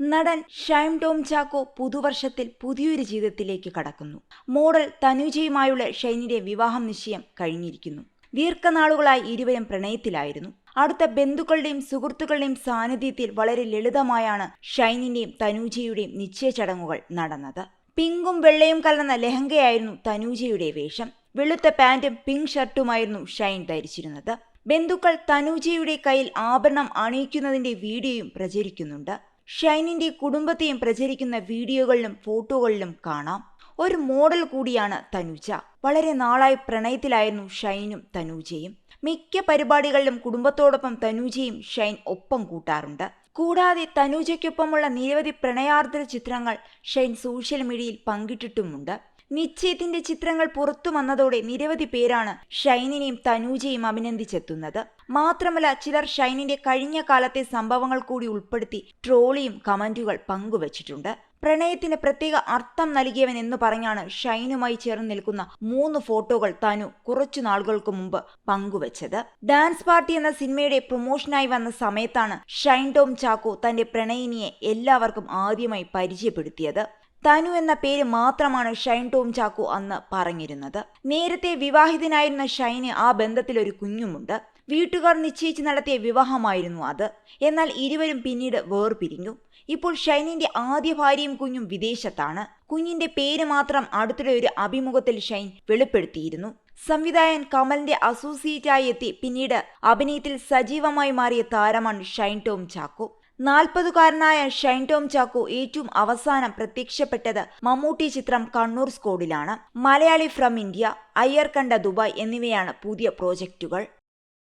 നടൻ ഷൈം ടോം ചാക്കോ പുതുവർഷത്തിൽ പുതിയൊരു ജീവിതത്തിലേക്ക് കടക്കുന്നു. മോഡൽ തനുജയുമായുള്ള ഷൈനിയുടെ വിവാഹം നിശ്ചയം കഴിഞ്ഞിരിക്കുന്നു. ദീർഘനാളുകളായി ഇരുവരും പ്രണയത്തിലായിരുന്നു. അടുത്ത ബന്ധുക്കളുടെയും സുഹൃത്തുക്കളുടെയും സാന്നിധ്യത്തിൽ വളരെ ലളിതമായാണ് ഷൈനിന്റെയും തനൂജയുടെയും നിശ്ചയ ചടങ്ങുകൾ നടന്നത്. പിങ്കും വെള്ളയും കലർന്ന ലെഹങ്കയായിരുന്നു തനൂജയുടെ വേഷം. വെളുത്ത പാന്റും പിങ്ക് ഷർട്ടുമായിരുന്നു ഷൈൻ ധരിച്ചിരുന്നത്. ബന്ധുക്കൾ തനൂജയുടെ കയ്യിൽ ആഭരണം അണിയിക്കുന്നതിന്റെ വീഡിയോയും പ്രചരിക്കുന്നുണ്ട്. ഷൈനിന്റെ കുടുംബത്തെയും പ്രചരിക്കുന്ന വീഡിയോകളിലും ഫോട്ടോകളിലും കാണാം. ഒരു മോഡൽ കൂടിയാണ് തനുജ. വളരെ നാളായി പ്രണയത്തിലായിരുന്നു ഷൈനും തനൂജയും. മിക്ക പരിപാടികളിലും കുടുംബത്തോടൊപ്പം തനൂജയും ഷൈൻ ഒപ്പം കൂട്ടാറുണ്ട്. കൂടാതെ തനൂജയ്ക്കൊപ്പമുള്ള നിരവധി പ്രണയാർദ്ര ചിത്രങ്ങൾ ഷൈൻ സോഷ്യൽ മീഡിയയിൽ പങ്കിട്ടിട്ടുമുണ്ട്. നിശ്ചയത്തിന്റെ ചിത്രങ്ങൾ പുറത്തു വന്നതോടെ നിരവധി പേരാണ് ഷൈനിനെയും തനൂജയും അഭിനന്ദിച്ചെത്തുന്നത്. മാത്രമല്ല ചിലർ ഷൈനിന്റെ കഴിഞ്ഞ കാലത്തെ സംഭവങ്ങൾ കൂടി ഉൾപ്പെടുത്തി ട്രോളിയും കമന്റുകൾ പങ്കുവച്ചിട്ടുണ്ട്. പ്രണയത്തിന് പ്രത്യേക അർത്ഥം നൽകിയവൻ എന്ന് പറഞ്ഞാണ് ഷൈനുമായി ചേർന്ന് നിൽക്കുന്ന മൂന്ന് ഫോട്ടോകൾ തനു കുറച്ചു നാളുകൾക്ക് മുമ്പ് പങ്കുവച്ചത്. ഡാൻസ് പാർട്ടി എന്ന സിനിമയുടെ പ്രൊമോഷനായി വന്ന സമയത്താണ് ഷൈൻ ടോം ചാക്കോ തന്റെ പ്രണയിനിയെ എല്ലാവർക്കും ആദ്യമായി പരിചയപ്പെടുത്തിയത്. തനു എന്ന പേര് മാത്രമാണ് ഷൈൻ ടോം ചാക്കോ അന്ന് പറഞ്ഞിരുന്നത്. നേരത്തെ വിവാഹിതനായിരുന്ന ഷൈന് ആ ബന്ധത്തിൽ ഒരു കുഞ്ഞുമുണ്ട്. വീട്ടുകാർ നിശ്ചയിച്ച് നടത്തിയ വിവാഹമായിരുന്നു അത്. എന്നാൽ ഇരുവരും പിന്നീട് വേർപിരിഞ്ഞു. ഇപ്പോൾ ഷൈനിന്റെ ആദ്യ ഭാര്യയും കുഞ്ഞും വിദേശത്താണ്. കുഞ്ഞിന്റെ പേര് മാത്രം അടുത്തിടെ ഒരു അഭിമുഖത്തിൽ ഷൈൻ വെളിപ്പെടുത്തിയിരുന്നു. സംവിധായകൻ കമലിന്റെ അസോസിയേറ്റായി എത്തി പിന്നീട് അഭിനയത്തിൽ സജീവമായി മാറിയ താരമാണ് ഷൈൻ ടോം ചാക്കോ. നാൽപ്പതുകാരനായ ഷൈൻ ടോം ചാക്കു ഏറ്റവും അവസാനം പ്രത്യക്ഷപ്പെട്ടത് മമ്മൂട്ടി ചിത്രം Kannur സ്കോഡിലാണ്. Malayali from India Ayyar Kanda Dubai എന്നിവയാണ് പുതിയ പ്രോജക്റ്റുകൾ